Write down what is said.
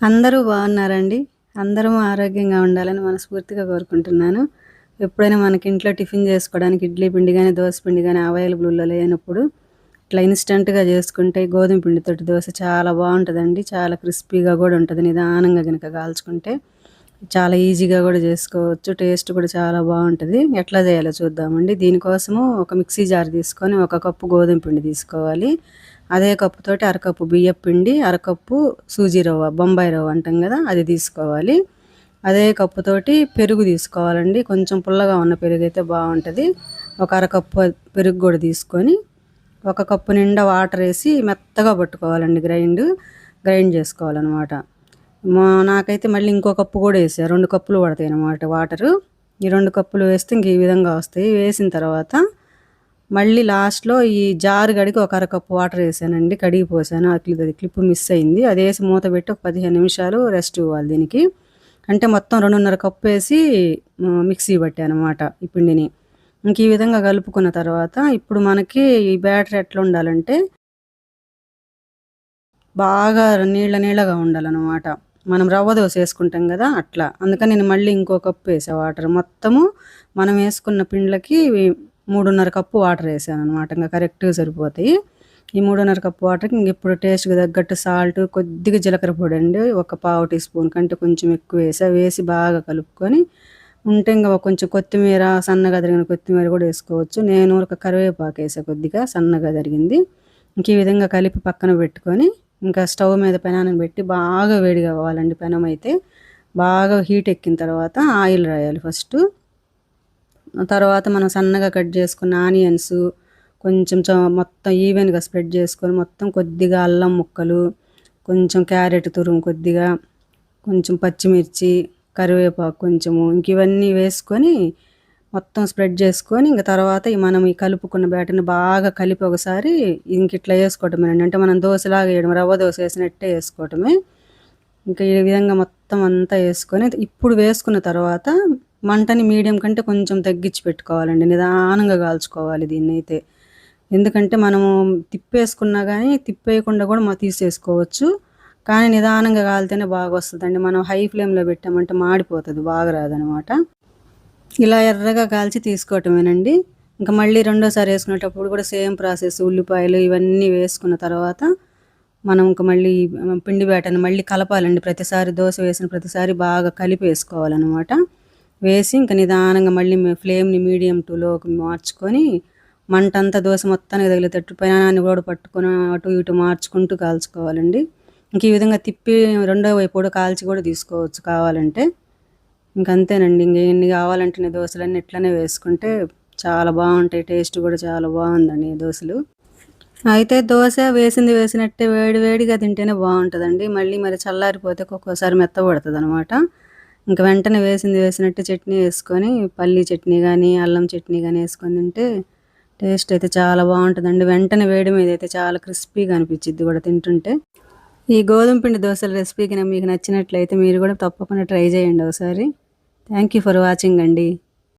అందరూ బాగున్నారండి. అందరం ఆరోగ్యంగా ఉండాలని మనస్ఫూర్తిగా కోరుకుంటున్నాను. ఎప్పుడైనా మనకి ఇంట్లో టిఫిన్ చేసుకోవడానికి ఇడ్లీ పిండి కానీ దోశ పిండి కానీ అవైలబుల్లో లేనప్పుడు ఇట్లా ఇన్స్టెంట్గా చేసుకుంటే గోధుమ పిండితోటి దోశ చాలా బాగుంటుందండి. చాలా క్రిస్పీగా కూడా ఉంటుంది. నిదానంగా కనుక కాల్చుకుంటే చాలా ఈజీగా కూడా చేసుకోవచ్చు. టేస్ట్ కూడా చాలా బాగుంటుంది. ఎట్లా చేయాలో చూద్దామండి. దీనికోసము ఒక మిక్సీ జార్ తీసుకొని ఒక కప్పు గోధుమ పిండి తీసుకోవాలి. అదే కప్పుతోటి అరకప్పు బియ్యపు పిండి అరకప్పు సూజీ రవ్వ బొంబాయి రవ్వ అంటాం కదా అది తీసుకోవాలి. అదే కప్పుతోటి పెరుగు తీసుకోవాలండి. కొంచెం పుల్లగా ఉన్న పెరుగు అయితే బాగుంటుంది. ఒక అరకప్పు పెరుగు కూడా తీసుకొని ఒక కప్పు నిండా వాటర్ వేసి మెత్తగా పట్టుకోవాలండి గ్రైండ్ గ్రైండ్ చేసుకోవాలన్నమాట. మా నాకైతే మళ్ళీ ఇంకో కప్పు కూడా వేసాను రెండు కప్పులు పడతాయి అన్నమాట వాటరు. ఈ రెండు కప్పులు వేస్తే ఇంక ఈ విధంగా వస్తాయి. వేసిన తర్వాత మళ్ళీ లాస్ట్లో ఈ జారు గడికి ఒక అరకప్పు వాటర్ వేసానండి కడిగి పోసాను. అట్లా అది క్లిప్ మిస్ అయింది. అది వేసి మూత పెట్టి ఒక పదిహేను నిమిషాలు రెస్ట్ ఇవ్వాలి దీనికి. అంటే మొత్తం రెండున్నర కప్పు వేసి మిక్సీ పట్టాను అనమాట ఈ పిండిని. ఇంక ఈ విధంగా కలుపుకున్న తర్వాత ఇప్పుడు మనకి ఈ బ్యాటర్ ఎట్లా ఉండాలంటే బాగా నీళ్ళ నీళ్ళగా ఉండాలన్నమాట. మనం రవ్వ దోశ వేసుకుంటాం కదా అట్లా. అందుకని నేను మళ్ళీ ఇంకో కప్పు వేసా వాటర్. మొత్తము మనం వేసుకున్న పిండ్లకి మూడున్నర కప్పు వాటర్ వేసాను అనమాట ఇంకా కరెక్ట్గా సరిపోతాయి. ఈ మూడున్నర కప్పు వాటర్కి ఇంక ఇప్పుడు టేస్ట్కి తగ్గట్టు సాల్ట్ కొద్దిగా జీలకర్ర పొడి అండి. ఒక పావు టీ స్పూన్ కంటే కొంచెం ఎక్కువ వేసా వేసి బాగా కలుపుకొని ఉంటే ఇంకా కొంచెం కొత్తిమీర సన్నగా తరిగిన కొత్తిమీర కూడా వేసుకోవచ్చు. నేను ఒక కరివేపాకు వేసా కొద్దిగా సన్నగా జరిగింది ఇంక ఈ విధంగా కలిపి పక్కన పెట్టుకొని ఇంకా స్టవ్ మీద పెనాన్ని పెట్టి బాగా వేడి కావాలండి పెనం అయితే బాగా హీట్ ఎక్కిన తర్వాత ఆయిల్ రాయాలి ఫస్ట్. తర్వాత మనం సన్నగా కట్ చేసుకున్న ఆనియన్స్ కొంచెం మొత్తం ఈవెన్గా స్ప్రెడ్ చేసుకొని మొత్తం కొద్దిగా అల్లం ముక్కలు కొంచెం క్యారెట్ తురుము కొద్దిగా కొంచెం పచ్చిమిర్చి కరివేపాకు కొంచెము ఇంక ఇవన్నీ వేసుకొని మొత్తం స్ప్రెడ్ చేసుకొని ఇంక తర్వాత మనం ఈ కలుపుకున్న బ్యాటర్ని బాగా కలిపి ఒకసారి ఇంక ఇట్లా వేసుకోవటమే అంటే మనం దోశలాగా వేయడం రవ్వ దోశ వేసినట్టే వేసుకోవటమే. ఇంకా ఈ విధంగా మొత్తం అంతా వేసుకొని ఇప్పుడు వేసుకున్న తర్వాత మంటని మీడియం కంటే కొంచెం తగ్గించి పెట్టుకోవాలండి నిదానంగా కాల్చుకోవాలి దీన్ని అయితే ఎందుకంటే మనము తిప్పేసుకున్నా కానీ తిప్పేయకుండా కూడా మా తీసేసుకోవచ్చు. కానీ నిదానంగా కాలితేనే బాగా వస్తుందండి. మనం హై ఫ్లేమ్లో పెట్టామంటే మాడిపోతుంది బాగా రాదనమాట. ఇలా ఎర్రగా కాల్చి తీసుకోవటమేనండి. ఇంకా మళ్ళీ రెండోసారి వేసుకునేటప్పుడు కూడా సేమ్ ప్రాసెస్ ఉల్లిపాయలు ఇవన్నీ వేసుకున్న తర్వాత మనం ఇంకా మళ్ళీ పిండి బేటను మళ్ళీ కలపాలండి. ప్రతిసారి దోశ వేసిన ప్రతిసారి బాగా కలిపి వేసుకోవాలన్నమాట వేసి ఇంకా నిదానంగా మళ్ళీ ఫ్లేమ్ని మీడియం టూలోకి మార్చుకొని మంట అంతా దోశ మొత్తానికి తగిలేటట్టు పైనాన్ని కూడా పట్టుకొని అటు ఇటు మార్చుకుంటూ కాల్చుకోవాలండి. ఇంక ఈ విధంగా తిప్పి రెండో వైపు కూడా కాల్చి కూడా తీసుకోవచ్చు కావాలంటే. ఇంకంతేనండి ఇంక ఎన్ని కావాలంటే దోశలన్నీ ఇట్లనే వేసుకుంటే చాలా బాగుంటాయి టేస్ట్ కూడా చాలా బాగుందండి దోశలు. అయితే దోశ వేసింది వేసినట్టే వేడి వేడిగా తింటేనే బాగుంటుందండి. మళ్ళీ మరి చల్లారిపోతే ఒక్కొక్కసారి మెత్తబడుతుంది అనమాట ఇంకా వెంటనే వేసింది వేసినట్టు చట్నీ వేసుకొని పల్లీ చట్నీ కానీ అల్లం చట్నీ కానీ వేసుకొని తింటే టేస్ట్ అయితే చాలా బాగుంటుందండి. వెంటనే వేడి మీద అయితే చాలా క్రిస్పీగా అనిపించింది కూడా తింటుంటే. ఈ గోధుమ పిండి దోశల రెసిపీకి మీకు నచ్చినట్లయితే మీరు కూడా తప్పకుండా ట్రై చేయండి ఒకసారి. థ్యాంక్ యూ ఫర్ వాచింగ్ అండి.